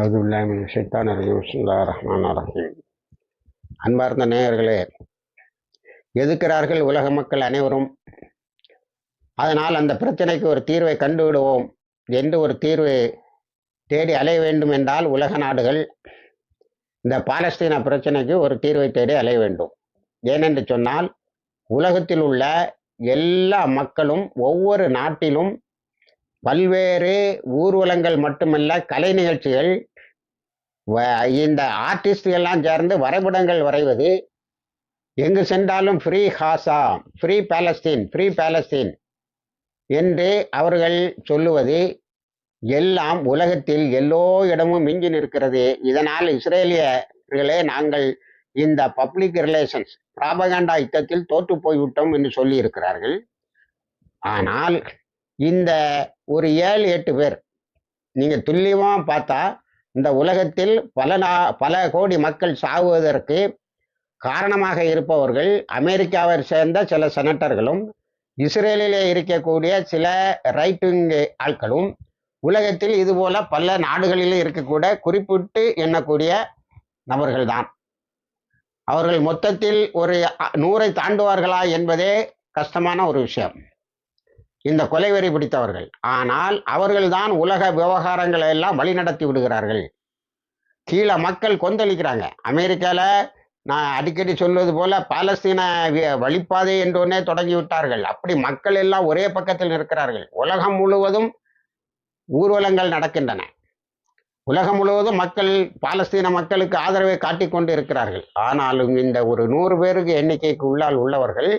அவுதுல்லாமின் ஷைத்தான் ரஜீம். பிஸ்மில்லா ரஹ்மான் ரஹீம். அன்பார்ந்த நேயர்களே எதிர்க்கிறார்கள் உலக மக்கள் அனைவரும்? அதனால் அந்த பிரச்சனைக்கு ஒரு தீர்வை கண்டுவிடுவோம் என்று ஒரு தீர்வை தேடி அலைய வேண்டும் என்றால் உலக நாடுகள் இந்த பாலஸ்தீன பிரச்சனைக்கு ஒரு தீர்வை தேடி அலைய வேண்டும். ஏனென்று சொன்னால் உலகத்தில் உள்ள எல்லா மக்களும் ஒவ்வொரு நாட்டிலும் பல்வேறு ஊர்வலங்கள் மட்டுமல்ல கலை நிகழ்ச்சிகள் வ- இந்த ஆர்டிஸ்டுகள்லாம் சேர்ந்து வரைபடங்கள் வரைவது. எங்கு சென்றாலும் free Gaza free Palestine free Palestine என்று அவர்கள் சொல்லுவது. எல்லாம் உலகத்தில் எல்லோ இடமும் மிஞ்சி நிற்கிறது. இதனால் இஸ்ரேலியர்களே நாங்கள் இந்த பப்ளிக் ரிலேஷன்ஸ் பிராபகாண்டா யுத்தத்தில் தோற்று போய்விட்டோம் என்று சொல்லி இருக்கிறார்கள் ஆனால் இந்த ஒரு ஏழு எட்டு பேர் நீங்கள் துல்லியமாக பார்த்தா இந்த உலகத்தில் பல நா பல கோடி மக்கள் சாகுவதற்கு காரணமாக இருப்பவர்கள் அமெரிக்காவை சேர்ந்த சில செனட்டர்களும் இஸ்ரேலிலே இருக்கக்கூடிய சில ரைட்டிங் ஆட்களும் உலகத்தில் இதுபோல பல நாடுகளில் இருக்கக்கூட குறிப்பிட்டு எண்ணக்கூடிய நபர்கள்தான். அவர்கள் மொத்தத்தில் ஒரு நூறை தாண்டுவார்களா என்பதே கஷ்டமான ஒரு விஷயம். இந்த கொலைவெறி பிடித்தவர்கள். ஆனால் அவர்கள்தான் உலக விவகாரங்களை எல்லாம் வழிநடத்தி விடுகிறார்கள். கீழே மக்கள் கொந்தளிக்கிறாங்க. அமெரிக்கால நான் அடிக்கடி சொல்வது போல பாலஸ்தீன வழிப்பாதை என்றொன்னே தொடங்கி விட்டார்கள். அப்படி மக்கள் எல்லாம் ஒரே பக்கத்தில் இருக்கிறார்கள் உலகம் முழுவதும் ஊர்வலங்கள் நடக்கின்றன. உலகம் முழுவதும் மக்கள் பாலஸ்தீன மக்களுக்கு ஆதரவை காட்டிக்கொண்டு இருக்கிறார்கள். ஆனாலும் இந்த ஒரு நூறு பேருக்கு எண்ணிக்கைக்கு உள்ளால் உள்ளவர்கள்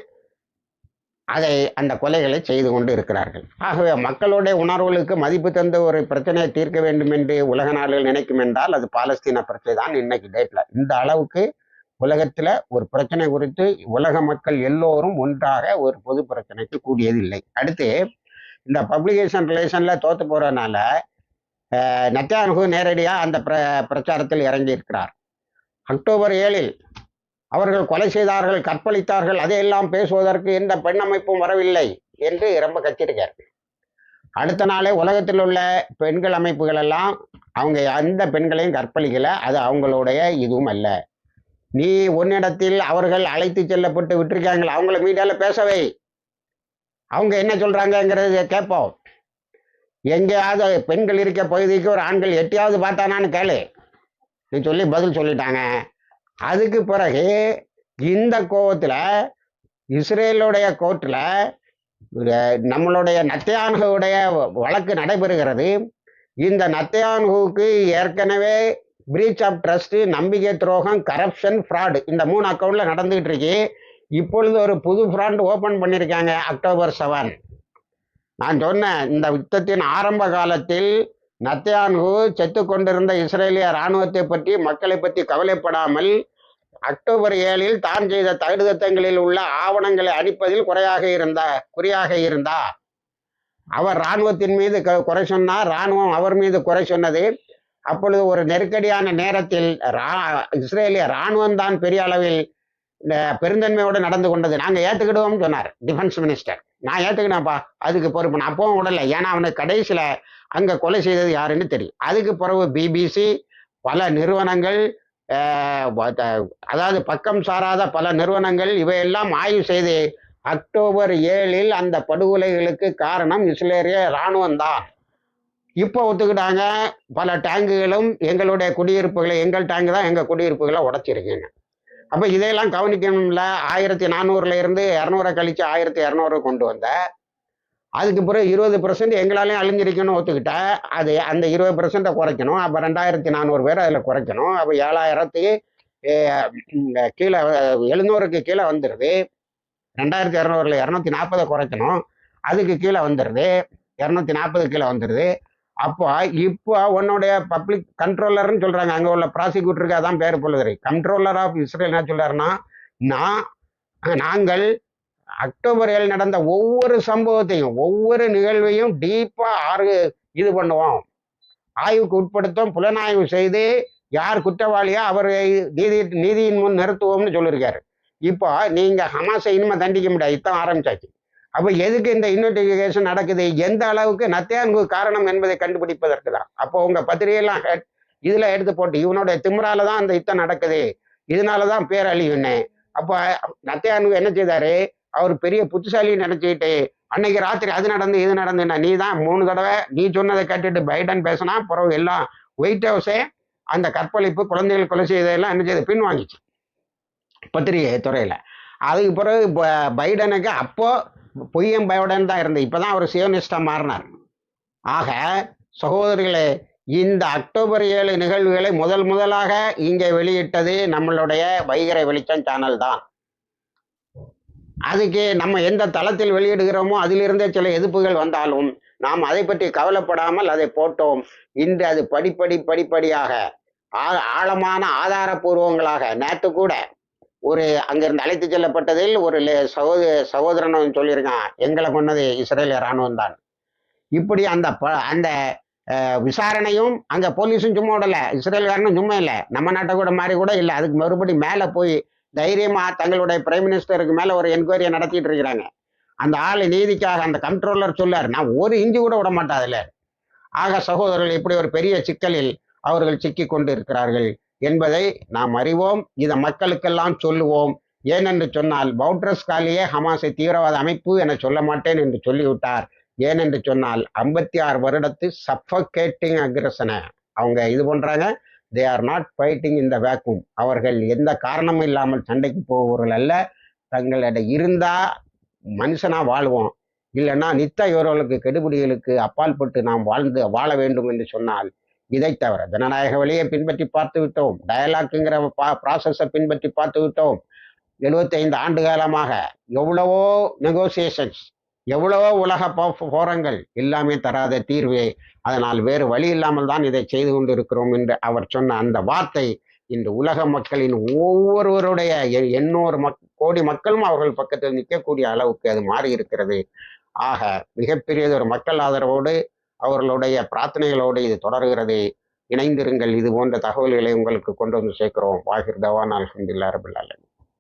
அதை அந்த கொலைகளை செய்து கொண்டு இருக்கிறார்கள் ஆகவே மக்களுடைய உணர்வுகளுக்கு மதிப்பு தந்த ஒரு பிரச்சனையை தீர்க்க வேண்டும் என்று உலக நாடுகள் நினைக்கும் என்றால் அது பாலஸ்தீன பிரச்சனை தான் இன்னைக்கு டேட்ல இந்த அளவுக்கு உலகத்துல ஒரு பிரச்சனை குறித்து உலக மக்கள் எல்லோரும் ஒன்றாக ஒரு பொது பிரச்சனைக்கு கூடியதில்லை. அடுத்து இந்த பப்ளிகேஷன் ரிலேஷன்ல தோத்து போறதுனால நெத்தானுகு நேரடியாக அந்த பிர பிரச்சாரத்தில் இறங்கி இருக்கிறார் அக்டோபர் ஏழில் அவர்கள் கொலை செய்தார்கள் கற்பழித்தார்கள் அதையெல்லாம் பேசுவதற்கு எந்த பெண் அமைப்பும் வரவில்லை என்று ரொம்ப கத்திருக்கார். அடுத்த நாளே உலகத்தில் உள்ள பெண்கள் அமைப்புகள் எல்லாம் அவங்க எந்த பெண்களையும் கற்பழிக்கல அது அவங்களுடைய இதுவும் அல்ல. நீ உன்னிடத்தில் அவர்கள் அழைத்து செல்லப்பட்டு விட்டுருக்காங்களா அவங்கள மீடியாவில் பேசவை. அவங்க என்ன சொல்கிறாங்கங்கிறத கேட்போம். எங்கேயாவது பெண்கள் இருக்க பகுதிக்கு ஒரு ஆண்கள் எட்டியாவது பார்த்தானான்னு கேளு. நீ சொல்லி பதில் சொல்லிட்டாங்க. அதுக்கு பிறகு இந்த கோவத்தில் இஸ்ரேலுடைய கோர்ட்டில் நம்மளுடைய நத்தையான்களுடைய வழக்கு நடைபெறுகிறது. இந்த நத்தையான்குவுக்கு ஏற்கனவே பிரீச் ஆஃப் ட்ரஸ்ட்டு நம்பிக்கை துரோகம் கரப்ஷன் ஃப்ராடு இந்த மூணு அக்கௌண்ட்டில் நடந்துகிட்டு இருக்கு. இப்பொழுது ஒரு புது ஃப்ராண்ட் ஓப்பன் பண்ணியிருக்காங்க அக்டோபர் செவன் நான் சொன்னேன் இந்த யுத்தத்தின் ஆரம்ப காலத்தில் நத்தியான்கு செத்து கொண்டிருந்த இஸ்ரேலிய இராணுவத்தை பற்றி மக்களை பற்றி கவலைப்படாமல் அக்டோபர் ஏழில் தான் செய்த தகுதத்தங்களில் உள்ள ஆவணங்களை அடிப்பதில் குறையாக இருந்தா குறியாக இருந்தா. அவர் இராணுவத்தின் மீது க- குறை சொன்னார். இராணுவம் அவர் மீது குறை சொன்னது. அப்பொழுது ஒரு நெருக்கடியான நேரத்தில் ரா- இஸ்ரேலிய இராணுவம் தான் பெரிய அளவில் பெருந்தன்மையோடு நடந்து கொண்டது. நாங்கள் ஏற்றுக்கிடுவோம்னு சொன்னார். டிஃபென்ஸ் மினிஸ்டர் நான் ஏற்றுக்கினேன்ப்பா அதுக்கு பொறுப்பு. நான் அப்பவும் விடலை. ஏன்னா அவனுக்கு கடைசியில் அங்கே கொலை செய்தது யாருன்னு தெரியும். அதுக்கு பிறகு பிபிசி பல நிறுவனங்கள் அதாவது பக்கம் சாராத பல நிறுவனங்கள் இவையெல்லாம் ஆய்வு செய்து அக்டோபர் ஏழில் அந்த படுகொலைகளுக்கு காரணம் இஸ்ரேலிய இராணுவம் தான். இப்போ ஒத்துக்கிட்டாங்க. பல டேங்குகளும் எங்களுடைய குடியிருப்புகளை எங்கள் டேங்கு தான் எங்கள் குடியிருப்புகளை உடச்சிருக்கீங்க. அப்ப இதையெல்லாம் கவனிக்கணும்ல. ஆயிரத்தி நானூறுல இருந்து இரநூறை கழிச்சு ஆயிரத்தி இரநூறு கொண்டு வந்த. அதுக்கு பிறகு இருபது பெர்சன்ட் எங்களாலையும் அழிஞ்சிருக்கணும்னு ஒத்துக்கிட்ட. அது அந்த இருபது பெர்சன்ட்டை குறைக்கணும். அப்போ ரெண்டாயிரத்தி நானூறு பேர் அதில் குறைக்கணும். அப்போ ஏழாயிரத்துக்கு கீழே எழுநூறுக்கு கீழே வந்துடுது ரெண்டாயிரத்தி இரநூறுல இரநூத்தி நாற்பதை குறைக்கணும். அதுக்கு கீழே வந்துடுது இரநூத்தி நாற்பது கீழே வந்துடுது அப்போ இப்போ உன்னுடைய பப்ளிக் கண்ட்ரோலர்னு சொல்கிறாங்க அங்கே உள்ள ப்ராசிக்யூட்டருக்கு அதான் பேர் பொழுது கண்ட்ரோலர் ஆஃப் இஸ்ரேல் என்ன சொல்கிறாருன்னா நான் நாங்கள் அக்டோபர் ஏழு நடந்த ஒவ்வொரு சம்பவத்தையும் ஒவ்வொரு நிகழ்வையும் டீப்பாக ஆறு இது பண்ணுவோம். ஆய்வுக்கு உட்படுத்தும் புலனாய்வு செய்து யார் குற்றவாளியோ அவரை நீதி நீதியின் முன் நிறுத்துவோம்னு சொல்லியிருக்காரு. இப்போ நீங்கள் ஹமாஸை இனிமேல் தண்டிக்க முடியாது. இத்தான் ஆரம்பிச்சாச்சு. அப்போ எதுக்கு இந்த இன்வெஸ்டிகேஷன் நடக்குது? எந்த அளவுக்கு நத்தியானுக்கு காரணம் என்பதை கண்டுபிடிப்பதற்கு தான். அப்போ உங்கள் பத்திரிகையெல்லாம் இதில் எடுத்து போட்டு இவனுடைய திமுறால தான் அந்த யுத்தம் நடக்குது. இதனால தான் பேரழிவுன்னு. அப்போ நத்தியானுக்கு என்ன செய்தாரு? அவர் பெரிய புத்திசாலின்னு நினச்சிக்கிட்டு அன்னைக்கு ராத்திரி அது நடந்து இது நடந்துன்னா நீ தான் மூணு தடவை நீ சொன்னதை கேட்டுட்டு பைடன் பேசினா பிறகு எல்லாம் ஒயிட் ஹவுஸே அந்த கற்பழிப்பு குழந்தைகள் கொலை செய்ததெல்லாம் என்ன செய்யுது பின் வாங்கிச்சு பத்திரிகை துறையில். அதுக்கு பிறகு ப- பைடனுக்கு அப்போது பொய்யம்பயோடன் தான் இருந்தது இப்பதான் அவர் சியோனிஸ்டாக மாறினார். ஆக சகோதரிகளே இந்த அக்டோபர் ஏழு நிகழ்வுகளை முதல் முதலாக இங்கே வெளியிட்டது நம்மளுடைய வைகரை வெளிச்சம் சேனல் தான். அதுக்கு நம்ம எந்த தளத்தில் வெளியிடுகிறோமோ அதிலிருந்தே சில எதிர்ப்புகள் வந்தாலும் நாம் அதை பற்றி கவலைப்படாமல் அதை போட்டோம். இன்று அது படிப்படி படிப்படியாக ஆழமான ஆதாரபூர்வங்களாக நேற்று கூட ஒரு அங்கிருந்து அழைத்து செல்லப்பட்டதில் ஒரு சகோதர சகோதரன் சொல்லியிருக்கான் எங்களை கொன்னது இஸ்ரேலிய இராணுவம் தான் இப்படி அந்த ப- அந்த விசாரணையும் அங்கே போலீஸும் சும்மா விடலை இஸ்ரேல்காரனும் சும்மா இல்லை நம்ம நாட்டை கூட மாதிரி கூட இல்லை அதுக்கு மறுபடி மேலே போய் தைரியமாக தங்களுடைய பிரைம் மினிஸ்டருக்கு மேலே ஒரு என்கொயரியை நடத்திட்டு இருக்கிறாங்க. அந்த ஆள் நீதிக்காக அந்த கண்ட்ரோலர் சொல்லார் நான் ஒரு இஞ்சி கூட விட மாட்டாதில்ல ஆக சகோதரர்கள் இப்படி ஒரு பெரிய சிக்கலில் அவர்கள் சிக்கி கொண்டு இருக்கிறார்கள். என்பதை நாம் அறிவோம். இதை மக்களுக்கெல்லாம் சொல்லுவோம். ஏனென்று சொன்னால் பவுட்ரஸ் காலியே ஹமாஸை தீவிரவாத அமைப்பு என சொல்ல மாட்டேன் என்று சொல்லிவிட்டார். ஏனென்று சொன்னால் ஐம்பத்தி ஆறு வருடத்து சஃபகேட்டிங் அக்ரஸனை அவங்க இது பண்ணுறாங்க தே ஆர் நாட் ஃபைட்டிங் இந்த வேக்கும் அவர்கள் எந்த காரணமும் இல்லாமல் சண்டைக்கு போபவர்கள் அல்ல. தங்களிட இருந்தால் மனுஷனாக வாழ்வோம். இல்லைன்னா நித்த இவர்களுக்கு கெடுபிடிகளுக்கு அப்பாற்பட்டு நாம் வாழ்ந்து வாழ வேண்டும் என்று சொன்னால் இதை தவிர ஜனநாயக வழியை பின்பற்றி பார்த்து விட்டோம். டயலாக்குங்கிற ப்ராசஸை பின்பற்றி பார்த்து விட்டோம். 75 ஆண்டு காலமாக எவ்வளவோ நெகோசியேஷன்ஸ் எவ்வளவோ உலக போரங்கள் எல்லாமே தராத தீர்வே அதனால் வேறு வழி இல்லாமல் தான் இதை செய்து கொண்டிருக்கிறோம் என்று அவர் சொன்ன அந்த வார்த்தை இன்று உலக மக்களின் ஒவ்வொருவருடைய எண்ணூறு மக் கோடி மக்களும் அவர்கள் பக்கத்தில் நிற்கக்கூடிய அளவுக்கு அது மாறி இருக்கிறது ஆக மிகப்பெரியதொரு மக்கள் ஆதரவோடு அவர்களுடைய பிரார்த்தனைகளோடு இது தொடர்கிறது. இணைந்திருங்கள். இது போன்ற தகவல்களை உங்களுக்கு கொண்டு வந்து சேர்க்கிறோம். வாகிர் தவான். அலமதுல்லா ரபுல்லாலும்